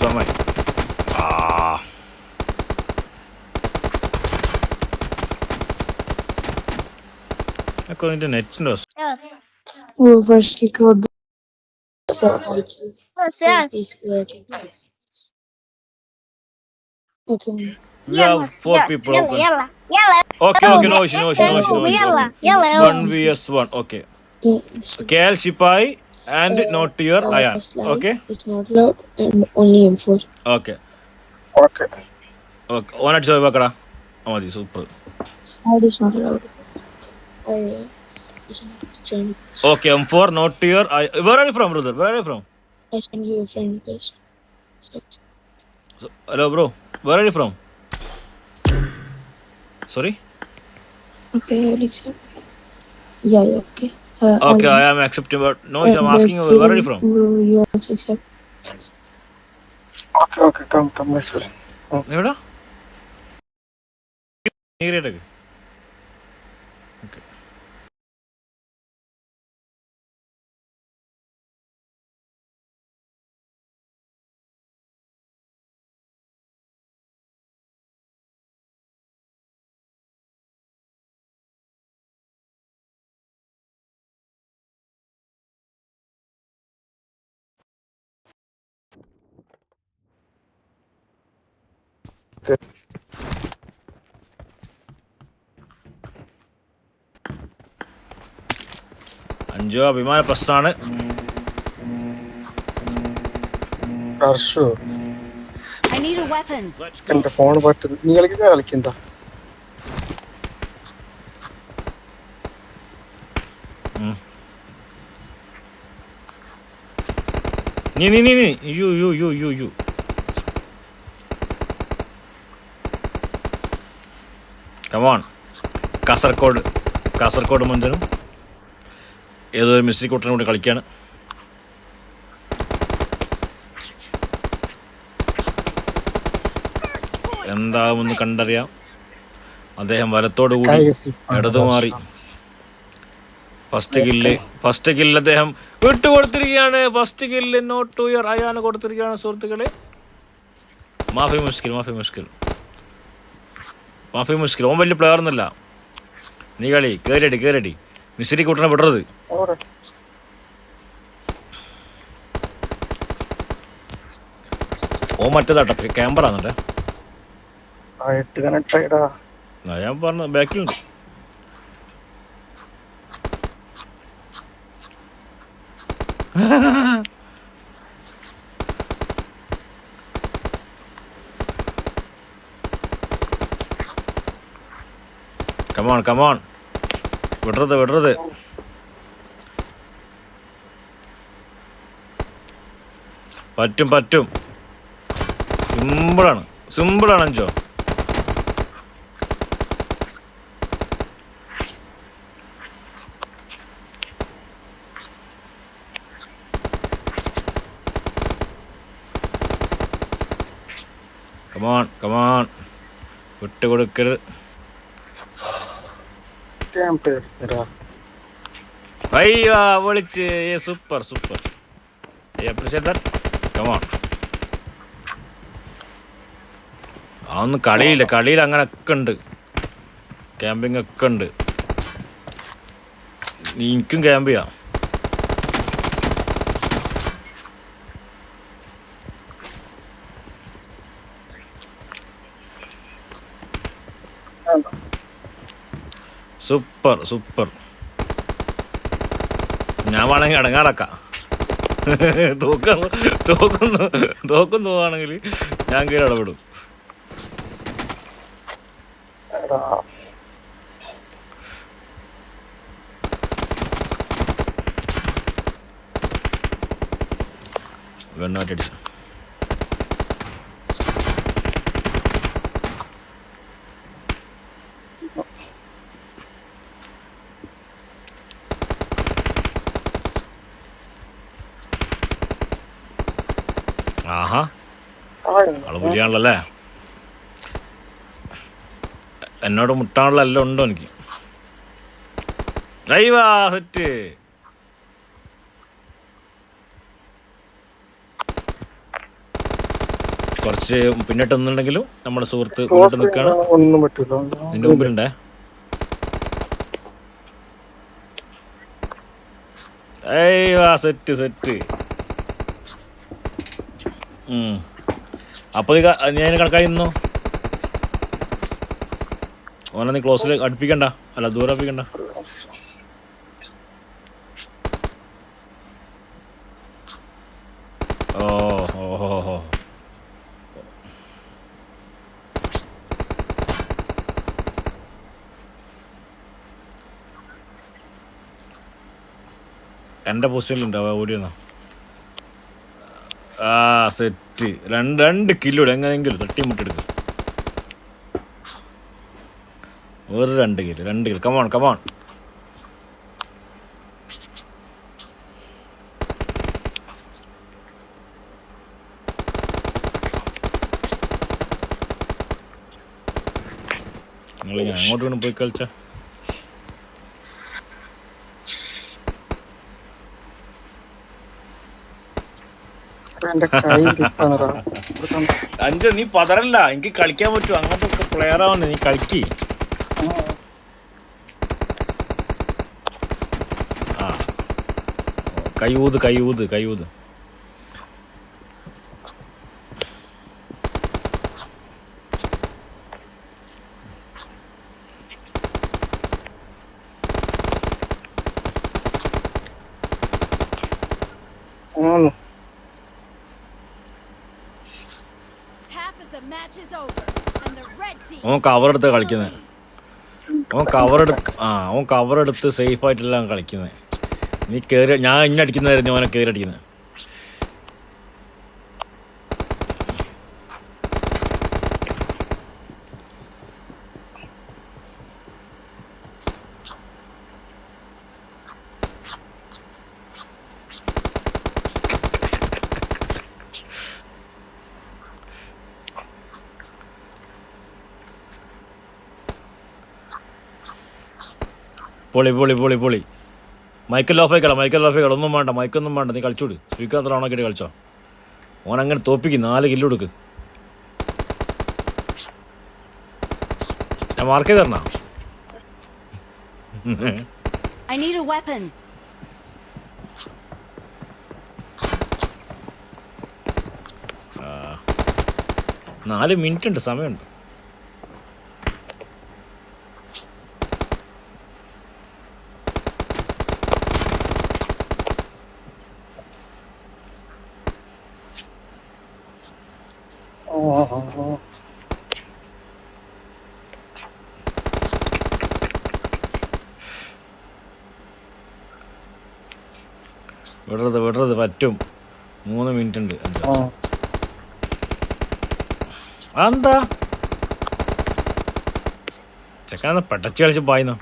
somewhere. Ah. going to net Nintendo. Yes. Well, first he called the satellite. Yes, yes. Okay. We yellow, have four yellow, people yellow, open. Yellow, yellow. Okay, okay, no and uh, not your uh, okay. It's not loud and only M4. Okay. Okay. Okay. One at seven bakara. Amadi super. Slide is not allowed. Or oh, is not joined. Okay, M4 not your I. Where are you from, brother? Where are you from? I send you a friend request. So, hello, bro. Where are you from? Sorry. Okay, Alexa. Yeah, yeah, okay. Uh, okay, um, I'm, accepting, but no, uh, I'm asking you, where are you from? You also accept. Okay, okay, come, come, let's go. അഞ്ചോ അഭിമാന പ്രസ്സാണ് Harshu I need a weapon. എന്റെ phone പറ്റുന്നു നീ കളിക്കുന്ന കളിക്കുന്നതാ നീ നീ നീ നീ. You you you you you come on Kasaragod Kasaragod മഞ്ചനും. ഏതോ ഒരു മിസ്ത്രി കൂട്ടനും കൂടി കളിക്കുകയാണ് എന്താകുമെന്ന് കണ്ടറിയാം. അദ്ദേഹം വലത്തോടു കൂടി ഇടതു മാറി ഫസ്റ്റ് കില്ല് ഫസ്റ്റ് കില്ല് അദ്ദേഹം വിട്ടു കൊടുത്തിരിക്കുകയാണ് ഫസ്റ്റ് കില്ല് നോട്ട് ടു ഇയർ അയാന് കൊടുത്തിരിക്കുകയാണ് സുഹൃത്തുക്കളെ. മാഫി മുഷ്കിൽ മാഫി മുഷ്കിൽ. മാഫി മുഷ്കിൽ. ഓൻ വലിയ പ്ലെയർ ഒന്നല്ല നീ കളി കയറിയടി കയറിയടി മിസ്രി കൂട്ടണ വിടരുത്. ഓ മറ്റേതാട്ടോ ക്യാമ്പറ എന്നിട്ട്? ഞാൻ പറഞ്ഞ ബാക്കിലുണ്ട് Ha ha പറഞ്ഞു ബാക്കിലുണ്ട് കമോൺ കമോൺ വിടരുത് വിടരുത്. പറ്റും പറ്റും. സിമ്പിളാണ് സിമ്പിളാണ് അഞ്ചോ. കമോൺ കമോൺ വിട്ട് കൊടുക്കരുത് ക്യാമ്പ് അയ്യോ സൂപ്പർ സൂപ്പർ കമോൺ അതൊന്നും കളിയില്ല. കളിയിൽ അങ്ങനെ ഒക്കെ ഉണ്ട്. ക്യാമ്പിങ് ഒക്കെ ഉണ്ട്. എനിക്കും ക്യാമ്പ് ചെയ്യാം. Super super. ഞാൻ വേണമെങ്കിൽ അടങ്ങാടക്കാം തോക്കുന്നു തോക്കുന്നു തോക്കും പോവാണെങ്കിൽ ഞാൻ കീഴ് ഇടപെടും. ഗണ്ണാറ്റടിച്ചു ആൾ പുലിയാണല്ലേ എന്നോട് മുട്ടാനുള്ള എല്ലാം ഉണ്ടോ എനിക്ക്? ദൈവാ സെറ്റ്. കുറച്ച് പിന്നിട്ട് നിന്നുണ്ടെങ്കിലും നമ്മുടെ സുഹൃത്ത് മുന്നോട്ട് നിൽക്കുകയാണ്. നിന്റെ മുമ്പിലുണ്ടേ? Set set. സെറ്റ് അപ്പോൾ ഞാൻ കണക്കായി നിന്നോ? ഓനെ നീ ക്ലോസിൽ അടുപ്പിക്കണ്ട. അല്ല ദൂരെ അടുപ്പിക്കണ്ട. ഓ ഓ ഓടിയെന്നാ ആ സെറ്റ് രണ്ട് രണ്ട് കിലോ എങ്ങനെയെങ്കിലും തട്ടി മുട്ടെടുക്കും ഒരു രണ്ട് കിലോ രണ്ട് കിലോ കമോൺ കമോൺ നിങ്ങളിങ്ങനെ അങ്ങോട്ട് വേണം പോയി കളിച്ച. അഞ്ച് നീ പതറല്ല എനിക്ക് കളിക്കാൻ പറ്റും. അങ്ങനത്തെ പ്ലെയർ ആവണ്ട. നീ കളിക്ക്. ആ. കൈയൂത് കൈയൂത് കൈയൂത് Half ഓൻ കവർ എടുത്ത് കളിക്കുന്നത് ഓൻ കവർ എടുത്ത് ആ ഓൻ കവർ എടുത്ത് സേഫ് ആയിട്ടെല്ലാം കളിക്കുന്നത് നീ കയറി ഞാൻ ഇന്നടിക്കുന്നതായിരുന്നു ഓനെ കയറി അടിക്കുന്നത് പൊളി പൊളി പൊളി പൊളി. മൈക്കൽ ഓഫ് ആയിക്കള മൈക്കൽ ആയിക്കള ഒന്നും വേണ്ട മൈക്കൊന്നും വേണ്ട നീ കളിച്ചോട് ശ്രീകാന്ത് ഓണാക്കിയിട്ട് കളിച്ചോ? ഓൻ അങ്ങനെ തോപ്പിക്ക് നാല് കില്ല് കൊടുക്ക്. ഞാൻ മാർക്ക് ചെയ്ത് തരണ? I need a weapon. നാല് മിനിറ്റ് ഉണ്ട് സമയമുണ്ട്. വിടരുത് വിടരുത് പറ്റും. മൂന്ന് മിനിറ്റ് ഉണ്ട് എന്താ അതെന്താ? ചെക്കാന്ന് പെട്ടച്ച് കളിച്ച് പായുന്നു.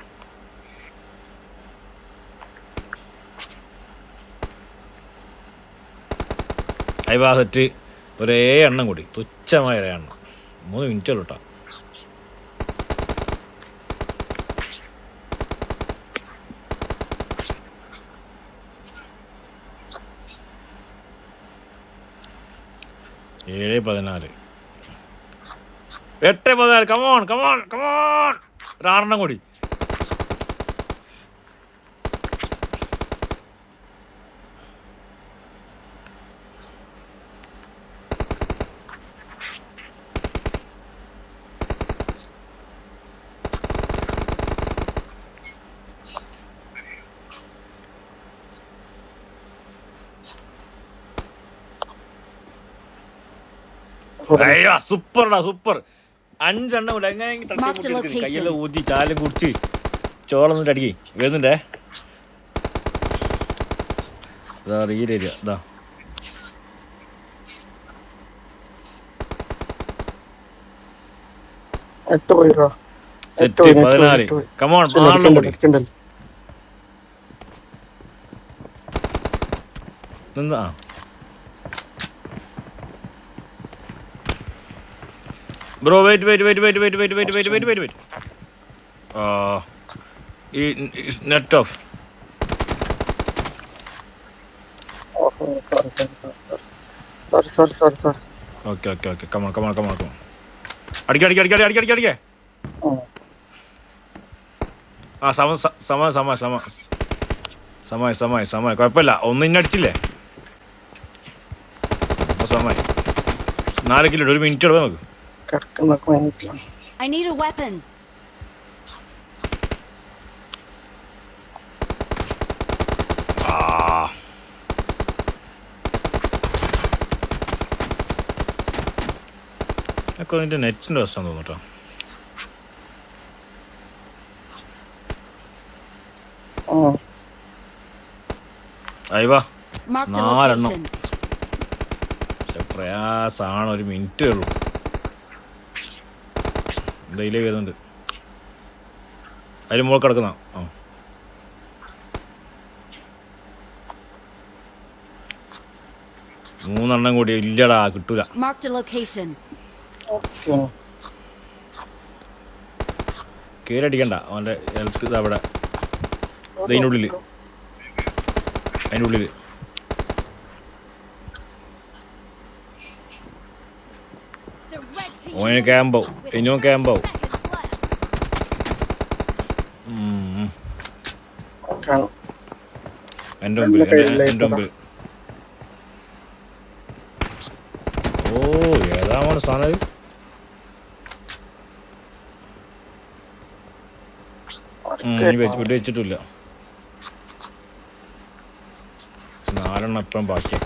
സെറ്റ്. ഒരേ എണ്ണം കൂടി. തുച്ഛമായ ഒരേ എണ്ണം. മൂന്ന് മിനിറ്റ് കേട്ടോ ഏഴ് പതിനാല്. എട്ട് പതിനാല്. കമോൺ കമോൺ കമോൺ ഒരാറെണ്ണം കൂടി. അയ്യോ സൂപ്പർടാ സൂപ്പർ. അഞ്ചെണ്ണം കൂടെ. എങ്ങനെ കയ്യെല്ലാം ഊതി ചാലും കുടിച്ച്. ചോളം അടിക്കേ വരുന്നുണ്ടേ? ഇതാ റീൽ ഏരിയ ഇതാ. സെറ്റ് പതിനാല്. കമോൺ നാലെണ്ണം കൂടി. എന്താ bro wait wait wait wait wait wait wait wait wait wait wait Sorry, ഈ net off sorry sorry sorry sorry sorry sorry okay okay okay കമാ കമാ കമാ കമാ അടിക്ക അടിക്ക അടിക്ക അടിക്ക അടിക്ക അടിക്ക. ആ. സമ സമ സമ സമ സമയ സമയ സമയ കുഴപ്പമില്ല. ഒന്നും ഇന്നെ അടിച്ചില്ലേ? സമയ നാല് കിലോ ഒരു മിനിറ്റ് എടുക്കാം നമുക്ക് കിടക്കുന്നൊക്കെ വേണ്ടിട്ടില്ല I need a weapon. ഒക്കെ അതിന്റെ നെറ്റിന്റെ പ്രശ്നം തോന്നുട്ടോ അയവാ Marked a നാലെണ്ണം. location. പക്ഷെ പ്രയാസമാണ് ഒരു മിനിറ്റ് ഉള്ളൂ ഡെയിലി വരുന്നുണ്ട്. അതിൽ മുകളിൽ കിടക്കുന്ന? ആ. മൂന്നെണ്ണം കൂടി ഇല്ലടാ കിട്ടൂല. കീഴടിക്കണ്ട അവന്റെ ഹെൽത്ത് അവിടെ. അവിടെ ഇതിന്റെ ഓന് ക്യാമ്പോ 30 ക്യാമ്പോ എന്റെ മുമ്പിൽ എന്റെ മുമ്പിൽ ഓ ഏതാണ് സാധനം വെച്ചിട്ടില്ല നാലെണ്ണം ഇപ്പം ബാക്കിയാ